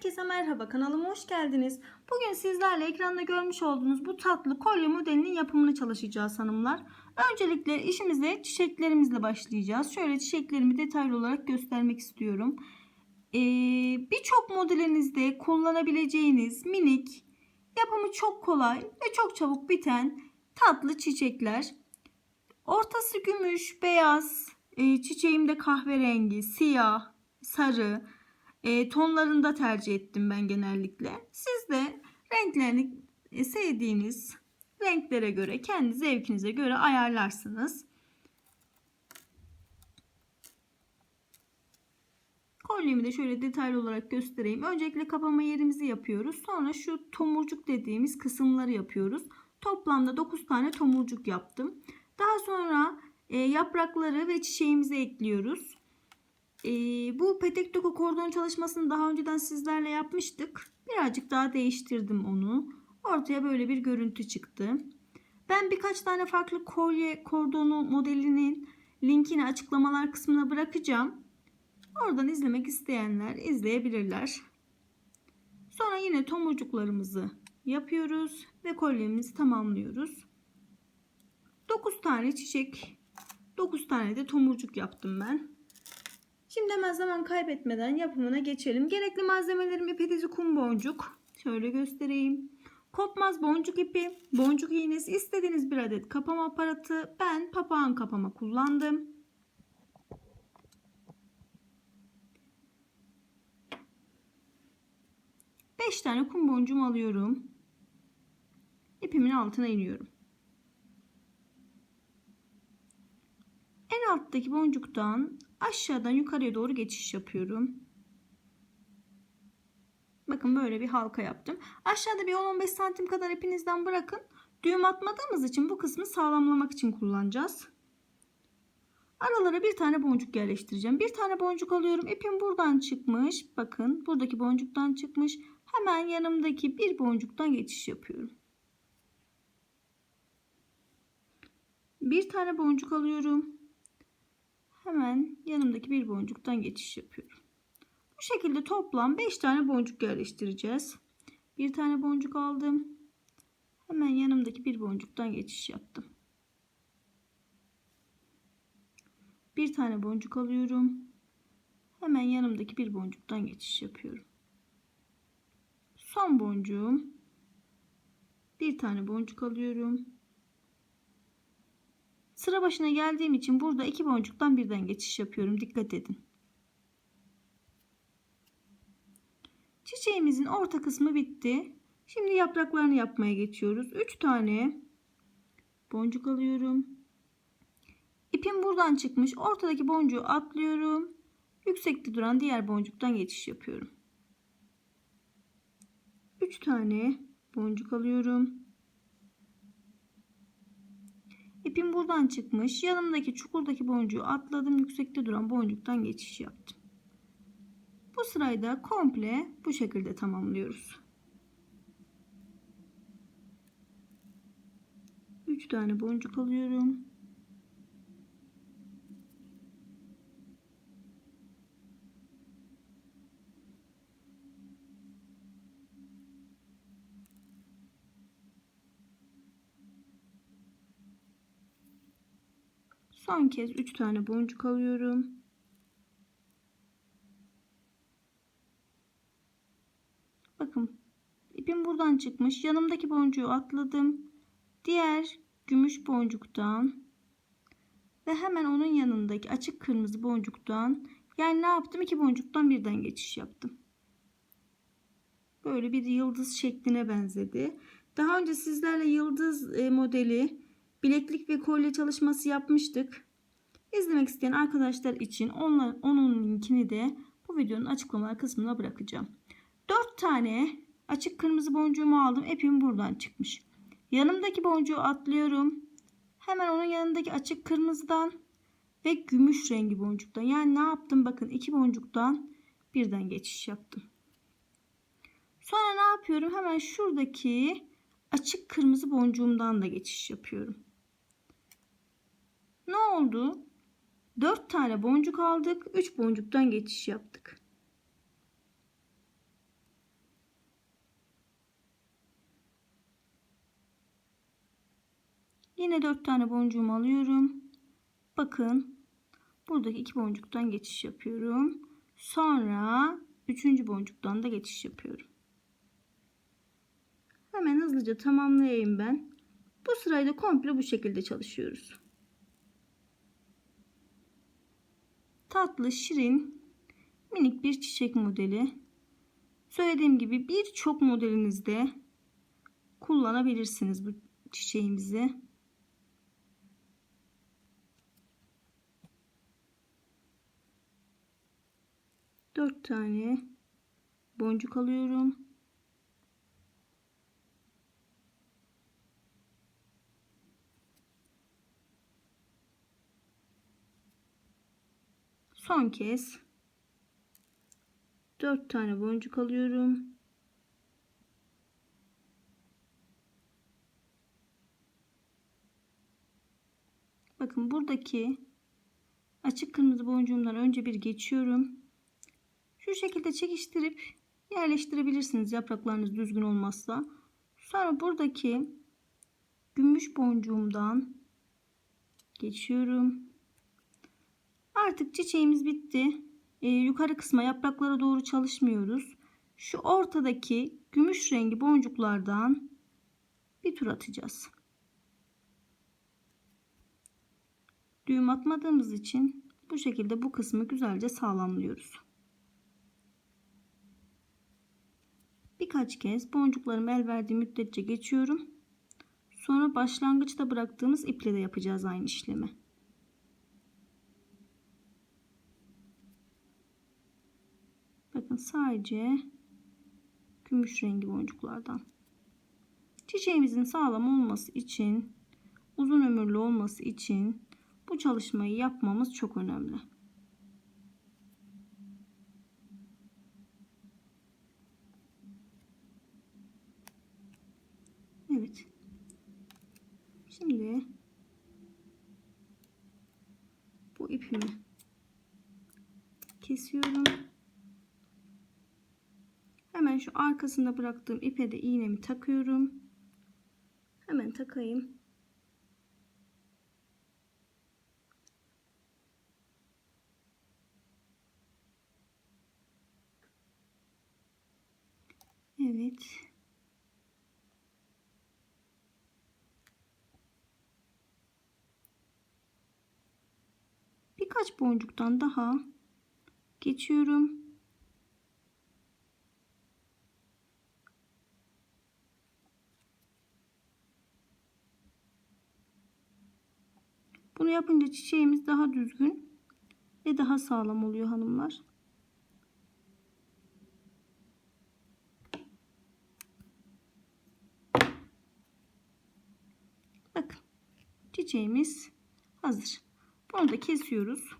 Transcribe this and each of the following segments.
Herkese merhaba kanalıma hoş geldiniz. Bugün sizlerle ekranda görmüş olduğunuz bu tatlı kolye modelinin yapımını çalışacağız hanımlar. Öncelikle işimize çiçeklerimizle başlayacağız. Şöyle çiçeklerimi detaylı olarak göstermek istiyorum. Ee, Birçok modelinizde kullanabileceğiniz minik, yapımı çok kolay ve çok çabuk biten tatlı çiçekler. Ortası gümüş, beyaz, e, çiçeğim de kahverengi, siyah, sarı e, tonlarında tercih ettim ben genellikle. Siz de renklerini e, sevdiğiniz renklere göre kendi zevkinize göre ayarlarsınız. Kolyemi de şöyle detaylı olarak göstereyim. Öncelikle kapama yerimizi yapıyoruz. Sonra şu tomurcuk dediğimiz kısımları yapıyoruz. Toplamda 9 tane tomurcuk yaptım. Daha sonra e, yaprakları ve çiçeğimizi ekliyoruz. E, bu petek doku kordon çalışmasını daha önceden sizlerle yapmıştık. Birazcık daha değiştirdim onu. Ortaya böyle bir görüntü çıktı. Ben birkaç tane farklı kolye kordonu modelinin linkini açıklamalar kısmına bırakacağım. Oradan izlemek isteyenler izleyebilirler. Sonra yine tomurcuklarımızı yapıyoruz ve kolyemizi tamamlıyoruz. 9 tane çiçek, 9 tane de tomurcuk yaptım ben. Şimdi hemen zaman kaybetmeden yapımına geçelim. Gerekli malzemelerim ip dizi kum boncuk. Şöyle göstereyim. Kopmaz boncuk ipi, boncuk iğnesi, istediğiniz bir adet kapama aparatı. Ben papağan kapama kullandım. Beş tane kum boncuğumu alıyorum. İpimin altına iniyorum. En alttaki boncuktan aşağıdan yukarıya doğru geçiş yapıyorum. Bakın böyle bir halka yaptım. Aşağıda bir 10-15 santim kadar ipinizden bırakın. Düğüm atmadığımız için bu kısmı sağlamlamak için kullanacağız. Aralara bir tane boncuk yerleştireceğim. Bir tane boncuk alıyorum. İpim buradan çıkmış. Bakın buradaki boncuktan çıkmış. Hemen yanımdaki bir boncuktan geçiş yapıyorum. Bir tane boncuk alıyorum. Hemen yanımdaki bir boncuktan geçiş yapıyorum. Bu şekilde toplam 5 tane boncuk yerleştireceğiz. Bir tane boncuk aldım. Hemen yanımdaki bir boncuktan geçiş yaptım. Bir tane boncuk alıyorum. Hemen yanımdaki bir boncuktan geçiş yapıyorum. Son boncuğum. Bir tane boncuk alıyorum. Sıra başına geldiğim için burada iki boncuktan birden geçiş yapıyorum. Dikkat edin. Çiçeğimizin orta kısmı bitti. Şimdi yapraklarını yapmaya geçiyoruz. 3 tane boncuk alıyorum. İpim buradan çıkmış. Ortadaki boncuğu atlıyorum. Yüksekte duran diğer boncuktan geçiş yapıyorum. 3 tane boncuk alıyorum. İpim buradan çıkmış. Yanımdaki çukurdaki boncuğu atladım. Yüksekte duran boncuktan geçiş yaptım. Bu sırayı da komple bu şekilde tamamlıyoruz. 3 tane boncuk alıyorum. Son kez 3 tane boncuk alıyorum. Bakın ipim buradan çıkmış. Yanımdaki boncuğu atladım. Diğer gümüş boncuktan ve hemen onun yanındaki açık kırmızı boncuktan yani ne yaptım? İki boncuktan birden geçiş yaptım. Böyle bir yıldız şekline benzedi. Daha önce sizlerle yıldız e, modeli bileklik ve kolye çalışması yapmıştık. İzlemek isteyen arkadaşlar için onlar, onun linkini de bu videonun açıklamalar kısmına bırakacağım. 4 tane açık kırmızı boncuğumu aldım. İpim buradan çıkmış. Yanımdaki boncuğu atlıyorum. Hemen onun yanındaki açık kırmızıdan ve gümüş rengi boncuktan. Yani ne yaptım? Bakın iki boncuktan birden geçiş yaptım. Sonra ne yapıyorum? Hemen şuradaki açık kırmızı boncuğumdan da geçiş yapıyorum. Ne oldu? 4 tane boncuk aldık. 3 boncuktan geçiş yaptık. Yine 4 tane boncuğumu alıyorum. Bakın buradaki 2 boncuktan geçiş yapıyorum. Sonra 3. boncuktan da geçiş yapıyorum. Hemen hızlıca tamamlayayım ben. Bu sırayla komple bu şekilde çalışıyoruz. Tatlı, şirin, minik bir çiçek modeli. Söylediğim gibi birçok modelinizde kullanabilirsiniz bu çiçeğimizi. Dört tane boncuk alıyorum. Son kez 4 tane boncuk alıyorum. Bakın buradaki açık kırmızı boncuğumdan önce bir geçiyorum. Şu şekilde çekiştirip yerleştirebilirsiniz yapraklarınız düzgün olmazsa. Sonra buradaki gümüş boncuğumdan geçiyorum. Artık çiçeğimiz bitti. Ee, yukarı kısma yapraklara doğru çalışmıyoruz. Şu ortadaki gümüş rengi boncuklardan bir tur atacağız. Düğüm atmadığımız için bu şekilde bu kısmı güzelce sağlamlıyoruz. Birkaç kez boncuklarım el verdiği müddetçe geçiyorum. Sonra başlangıçta bıraktığımız iple de yapacağız aynı işlemi. Bakın sadece gümüş rengi boncuklardan. Çiçeğimizin sağlam olması için, uzun ömürlü olması için bu çalışmayı yapmamız çok önemli. Evet. Şimdi bu ipimi kesiyorum. Hemen şu arkasında bıraktığım ipe de iğnemi takıyorum. Hemen takayım. Evet. Birkaç boncuktan daha geçiyorum. Bunu yapınca çiçeğimiz daha düzgün ve daha sağlam oluyor hanımlar. Bakın çiçeğimiz hazır. Bunu da kesiyoruz.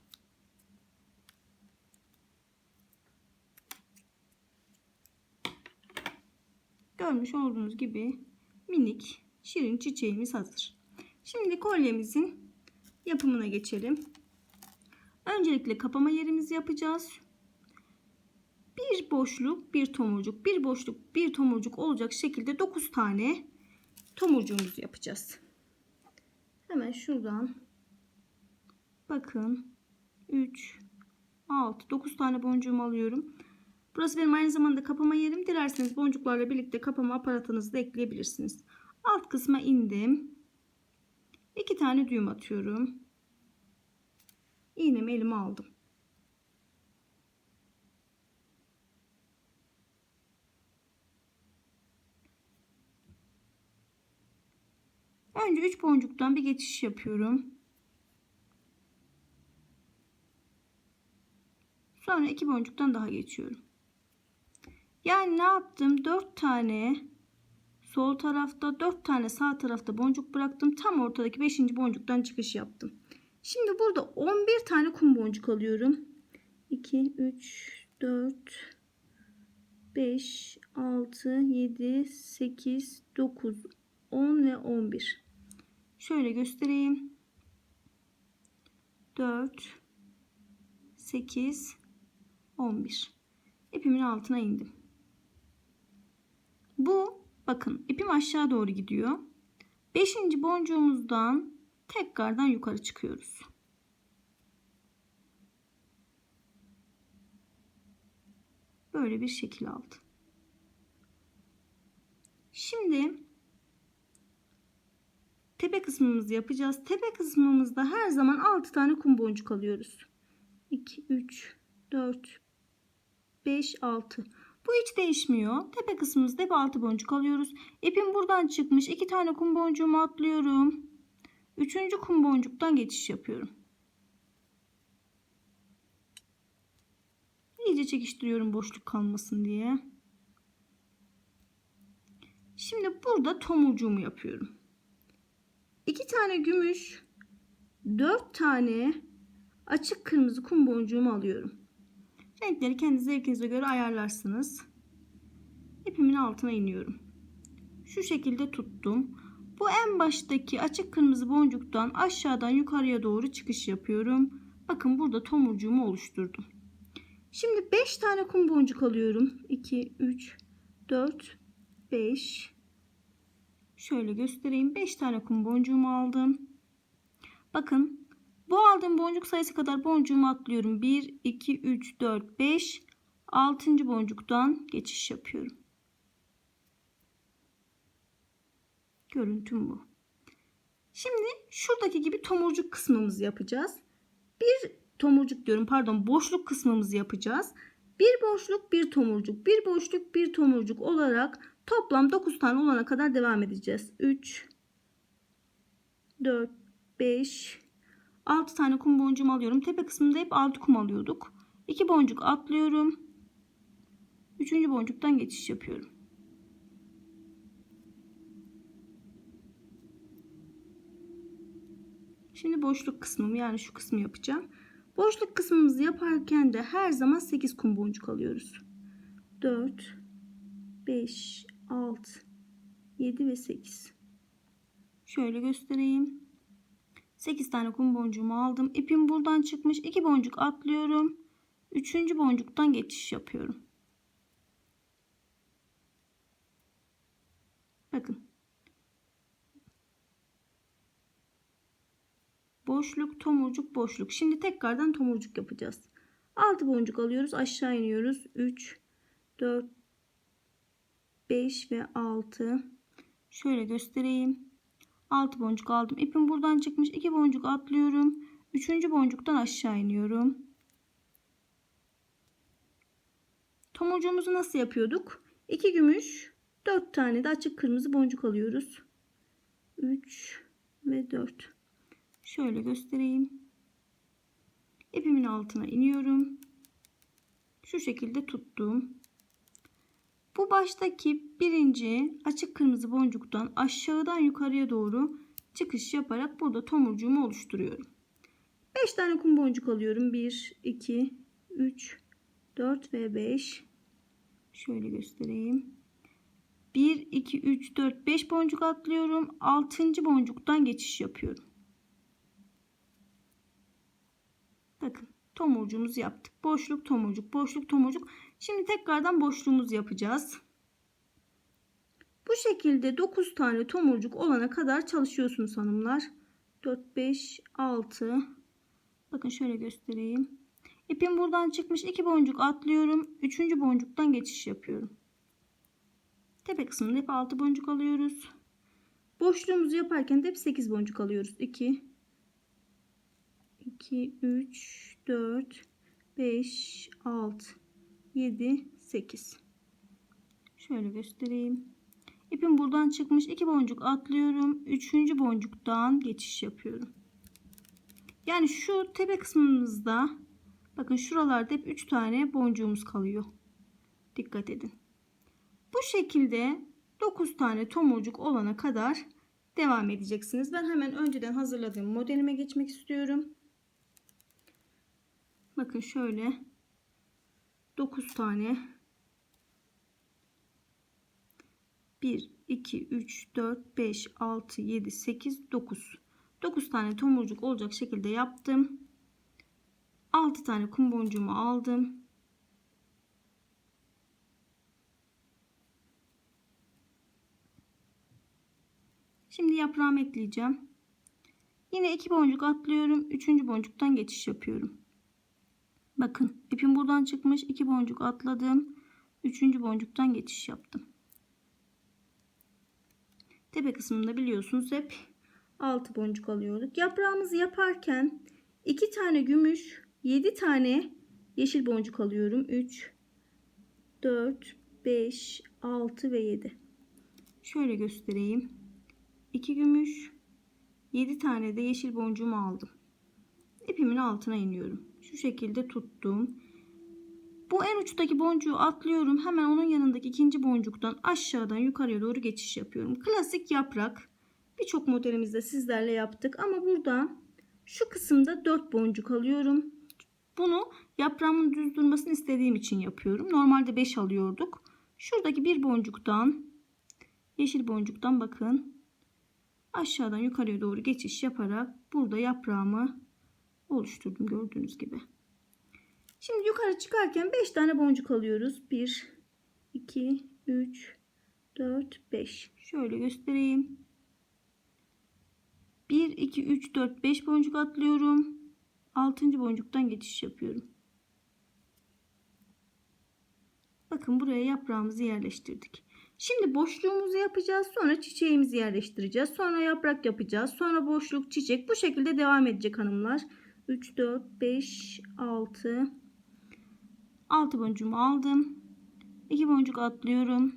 Görmüş olduğunuz gibi minik şirin çiçeğimiz hazır. Şimdi kolyemizin yapımına geçelim. Öncelikle kapama yerimizi yapacağız. Bir boşluk, bir tomurcuk, bir boşluk, bir tomurcuk olacak şekilde 9 tane tomurcuğumuzu yapacağız. Hemen şuradan bakın 3 6 9 tane boncuğumu alıyorum. Burası benim aynı zamanda kapama yerim. Dilerseniz boncuklarla birlikte kapama aparatınızı da ekleyebilirsiniz. Alt kısma indim. 2 tane düğüm atıyorum. İğnemi elime aldım. Önce 3 boncuktan bir geçiş yapıyorum. Sonra 2 boncuktan daha geçiyorum. Yani ne yaptım? 4 tane sol tarafta 4 tane sağ tarafta boncuk bıraktım. Tam ortadaki 5. boncuktan çıkış yaptım. Şimdi burada 11 tane kum boncuk alıyorum. 2, 3, 4, 5, 6, 7, 8, 9, 10 ve 11. Şöyle göstereyim. 4, 8, 11. İpimin altına indim. Bu bakın ipim aşağı doğru gidiyor. Beşinci boncuğumuzdan tekrardan yukarı çıkıyoruz. Böyle bir şekil aldı. Şimdi tepe kısmımızı yapacağız. Tepe kısmımızda her zaman 6 tane kum boncuk alıyoruz. 2, 3, 4, 5, 6. Bu hiç değişmiyor. Tepe kısmımızda hep 6 boncuk alıyoruz. İpim buradan çıkmış. 2 tane kum boncuğumu atlıyorum. Üçüncü kum boncuktan geçiş yapıyorum. İyice çekiştiriyorum boşluk kalmasın diye. Şimdi burada tomurcuğumu yapıyorum. 2 tane gümüş, 4 tane açık kırmızı kum boncuğumu alıyorum. Renkleri kendi zevkinize göre ayarlarsınız. İpimin altına iniyorum. Şu şekilde tuttum. Bu en baştaki açık kırmızı boncuktan aşağıdan yukarıya doğru çıkış yapıyorum. Bakın burada tomurcuğumu oluşturdum. Şimdi 5 tane kum boncuk alıyorum. 2, 3, 4, 5. Şöyle göstereyim. 5 tane kum boncuğumu aldım. Bakın bu aldığım boncuk sayısı kadar boncuğumu atlıyorum. 1, 2, 3, 4, 5. 6. boncuktan geçiş yapıyorum. Görüntüm bu. Şimdi şuradaki gibi tomurcuk kısmımızı yapacağız. Bir tomurcuk diyorum pardon boşluk kısmımızı yapacağız. Bir boşluk bir tomurcuk bir boşluk bir tomurcuk olarak toplam 9 tane olana kadar devam edeceğiz. 3 4 5 6 tane kum boncuğumu alıyorum. Tepe kısmında hep 6 kum alıyorduk. 2 boncuk atlıyorum. 3. boncuktan geçiş yapıyorum. Şimdi boşluk kısmımı yani şu kısmı yapacağım. Boşluk kısmımızı yaparken de her zaman 8 kum boncuk alıyoruz. 4, 5, 6, 7 ve 8. Şöyle göstereyim. 8 tane kum boncuğumu aldım. İpim buradan çıkmış. 2 boncuk atlıyorum. 3. boncuktan geçiş yapıyorum. Bakın. Boşluk, tomurcuk, boşluk. Şimdi tekrardan tomurcuk yapacağız. 6 boncuk alıyoruz. Aşağı iniyoruz. 3, 4, 5 ve 6. Şöyle göstereyim. 6 boncuk aldım. İpim buradan çıkmış. 2 boncuk atlıyorum. 3. boncuktan aşağı iniyorum. Tomurcuğumuzu nasıl yapıyorduk? 2 gümüş, 4 tane de açık kırmızı boncuk alıyoruz. 3 ve 4. Şöyle göstereyim. İpimin altına iniyorum. Şu şekilde tuttum. Bu baştaki birinci açık kırmızı boncuktan aşağıdan yukarıya doğru çıkış yaparak burada tomurcuğumu oluşturuyorum. 5 tane kum boncuk alıyorum. 1, 2, 3, 4 ve 5. Şöyle göstereyim. 1, 2, 3, 4, 5 boncuk atlıyorum. 6. boncuktan geçiş yapıyorum. Bakın tomurcuğumuzu yaptık. Boşluk tomurcuk boşluk tomurcuk. Şimdi tekrardan boşluğumuzu yapacağız. Bu şekilde 9 tane tomurcuk olana kadar çalışıyorsunuz hanımlar. 4, 5, 6. Bakın şöyle göstereyim. İpim buradan çıkmış. 2 boncuk atlıyorum. 3. boncuktan geçiş yapıyorum. Tepe kısmında hep 6 boncuk alıyoruz. Boşluğumuzu yaparken de hep 8 boncuk alıyoruz. 2, 2, 3, 4, 5, 6, 7, 8. Şöyle göstereyim. İpim buradan çıkmış. 2 boncuk atlıyorum. 3. boncuktan geçiş yapıyorum. Yani şu tepe kısmımızda bakın şuralarda hep 3 tane boncuğumuz kalıyor. Dikkat edin. Bu şekilde 9 tane tomurcuk olana kadar devam edeceksiniz. Ben hemen önceden hazırladığım modelime geçmek istiyorum. Bakın şöyle 9 tane 1 2 3 4 5 6 7 8 9 9 tane tomurcuk olacak şekilde yaptım 6 tane kum boncuğumu aldım Şimdi yaprağımı ekleyeceğim. Yine iki boncuk atlıyorum. Üçüncü boncuktan geçiş yapıyorum. Bakın ipim buradan çıkmış. iki boncuk atladım. Üçüncü boncuktan geçiş yaptım. Tepe kısmında biliyorsunuz hep 6 boncuk alıyorduk. Yaprağımızı yaparken 2 tane gümüş, 7 tane yeşil boncuk alıyorum. 3 4 5 6 ve 7. Şöyle göstereyim. 2 gümüş, 7 tane de yeşil boncuğumu aldım. İpimin altına iniyorum. Şu şekilde tuttum. Bu en uçtaki boncuğu atlıyorum. Hemen onun yanındaki ikinci boncuktan aşağıdan yukarıya doğru geçiş yapıyorum. Klasik yaprak. Birçok modelimizde sizlerle yaptık. Ama burada şu kısımda 4 boncuk alıyorum. Bunu yaprağımın düz durmasını istediğim için yapıyorum. Normalde 5 alıyorduk. Şuradaki bir boncuktan yeşil boncuktan bakın aşağıdan yukarıya doğru geçiş yaparak burada yaprağımı oluşturdum gördüğünüz gibi. Şimdi yukarı çıkarken 5 tane boncuk alıyoruz. 1, 2, 3, 4, 5. Şöyle göstereyim. 1, 2, 3, 4, 5 boncuk atlıyorum. 6. boncuktan geçiş yapıyorum. Bakın buraya yaprağımızı yerleştirdik. Şimdi boşluğumuzu yapacağız. Sonra çiçeğimizi yerleştireceğiz. Sonra yaprak yapacağız. Sonra boşluk, çiçek. Bu şekilde devam edecek hanımlar. 3, 4, 5, 6, 6 boncuğumu aldım. 2 boncuk atlıyorum.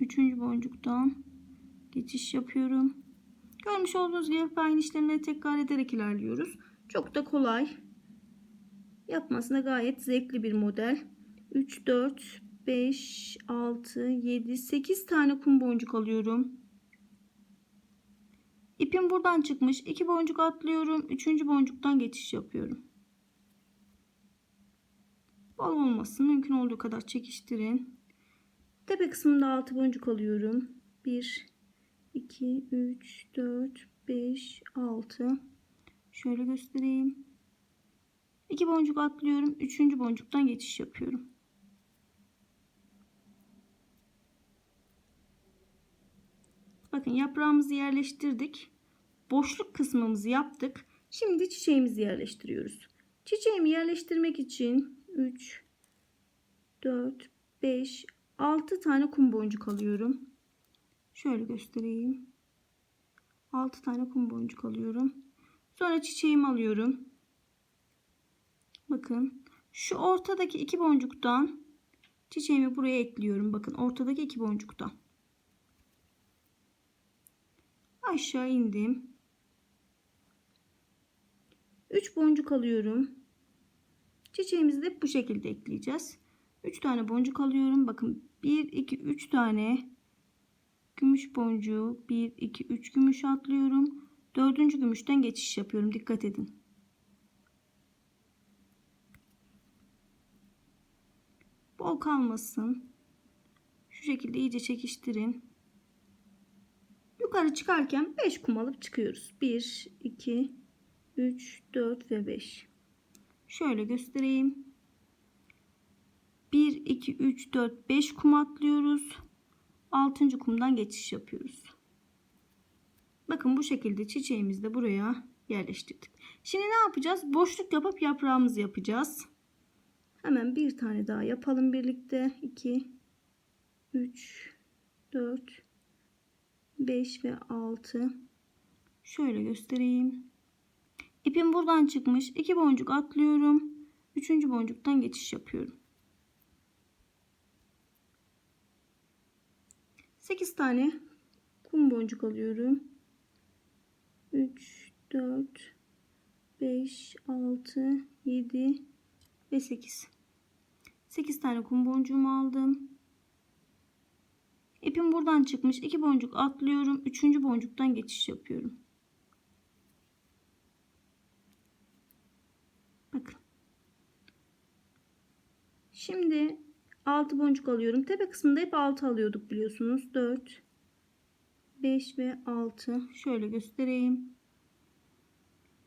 3. boncuktan geçiş yapıyorum. Görmüş olduğunuz gibi aynı işlemleri tekrar ederek ilerliyoruz. Çok da kolay. Yapmasına gayet zevkli bir model. 3, 4, 5, 6, 7, 8 tane kum boncuk alıyorum. İpim buradan çıkmış. 2 boncuk atlıyorum. 3. boncuktan geçiş yapıyorum. Bal olmasın. Mümkün olduğu kadar çekiştirin. Tepe kısmında 6 boncuk alıyorum. 1, 2, 3, 4, 5, 6. Şöyle göstereyim. 2 boncuk atlıyorum. 3. boncuktan geçiş yapıyorum. Bakın yaprağımızı yerleştirdik. Boşluk kısmımızı yaptık. Şimdi çiçeğimizi yerleştiriyoruz. Çiçeğimi yerleştirmek için 3, 4, 5, 6 tane kum boncuk alıyorum. Şöyle göstereyim. 6 tane kum boncuk alıyorum. Sonra çiçeğimi alıyorum. Bakın şu ortadaki iki boncuktan çiçeğimi buraya ekliyorum. Bakın ortadaki iki boncuktan. Aşağı indim. 3 boncuk alıyorum. Çiçeğimizi de bu şekilde ekleyeceğiz. 3 tane boncuk alıyorum. Bakın 1 2 3 tane gümüş boncuğu 1 2 3 gümüş atlıyorum. Dördüncü gümüşten geçiş yapıyorum. Dikkat edin. Bol kalmasın. Şu şekilde iyice çekiştirin. Yukarı çıkarken 5 kum alıp çıkıyoruz. 1 2 3 4 ve 5. Şöyle göstereyim. 1 2 3 4 5 kum atlıyoruz. 6. kumdan geçiş yapıyoruz. Bakın bu şekilde çiçeğimizi de buraya yerleştirdik. Şimdi ne yapacağız? Boşluk yapıp yaprağımızı yapacağız. Hemen bir tane daha yapalım birlikte. 2 3 4 5 ve 6 şöyle göstereyim. İpim buradan çıkmış. 2 boncuk atlıyorum. 3. boncuktan geçiş yapıyorum. 8 tane kum boncuk alıyorum. 3 4 5 6 7 ve 8. 8 tane kum boncuğumu aldım. İpim buradan çıkmış. 2 boncuk atlıyorum. 3. boncuktan geçiş yapıyorum. Bakın. Şimdi 6 boncuk alıyorum. Tepe kısmında hep 6 alıyorduk biliyorsunuz. 4 5 ve 6. Şöyle göstereyim.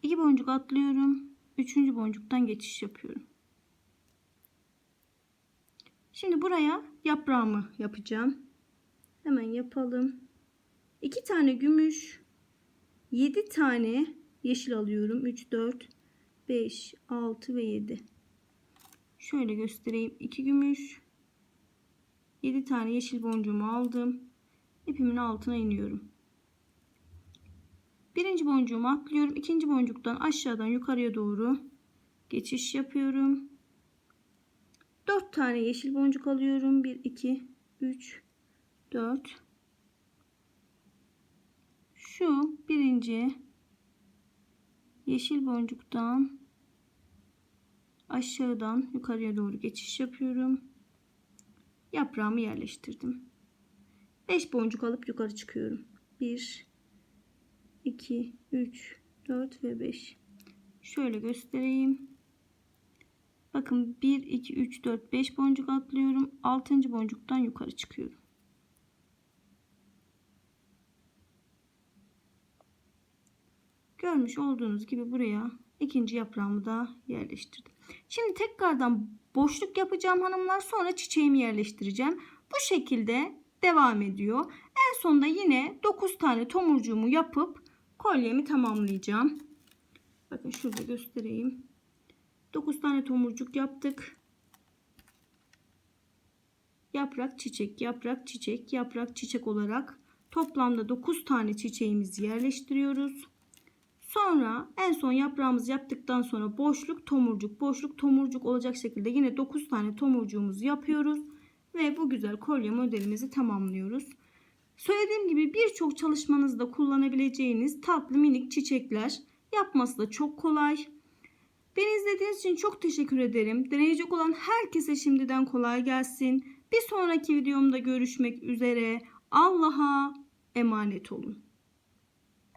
2 boncuk atlıyorum. 3. boncuktan geçiş yapıyorum. Şimdi buraya yaprağımı yapacağım. Hemen yapalım. 2 tane gümüş, 7 tane yeşil alıyorum. 3, 4, 5, 6 ve 7. Şöyle göstereyim. 2 gümüş, 7 tane yeşil boncuğumu aldım. İpimin altına iniyorum. Birinci boncuğumu atlıyorum. İkinci boncuktan aşağıdan yukarıya doğru geçiş yapıyorum. 4 tane yeşil boncuk alıyorum. 1, 2, 3, 4. Şu birinci yeşil boncuktan aşağıdan yukarıya doğru geçiş yapıyorum. Yaprağımı yerleştirdim. 5 boncuk alıp yukarı çıkıyorum. 1 2 3 4 ve 5. Şöyle göstereyim. Bakın 1 2 3 4 5 boncuk atlıyorum. 6. boncuktan yukarı çıkıyorum. Görmüş olduğunuz gibi buraya ikinci yaprağımı da yerleştirdim. Şimdi tekrardan boşluk yapacağım hanımlar. Sonra çiçeğimi yerleştireceğim. Bu şekilde devam ediyor. En sonunda yine 9 tane tomurcuğumu yapıp kolyemi tamamlayacağım. Bakın şurada göstereyim. 9 tane tomurcuk yaptık. Yaprak çiçek, yaprak çiçek, yaprak çiçek olarak toplamda 9 tane çiçeğimizi yerleştiriyoruz. Sonra en son yaprağımızı yaptıktan sonra boşluk tomurcuk boşluk tomurcuk olacak şekilde yine 9 tane tomurcuğumuzu yapıyoruz. Ve bu güzel kolye modelimizi tamamlıyoruz. Söylediğim gibi birçok çalışmanızda kullanabileceğiniz tatlı minik çiçekler. Yapması da çok kolay. Beni izlediğiniz için çok teşekkür ederim. Deneyecek olan herkese şimdiden kolay gelsin. Bir sonraki videomda görüşmek üzere. Allah'a emanet olun.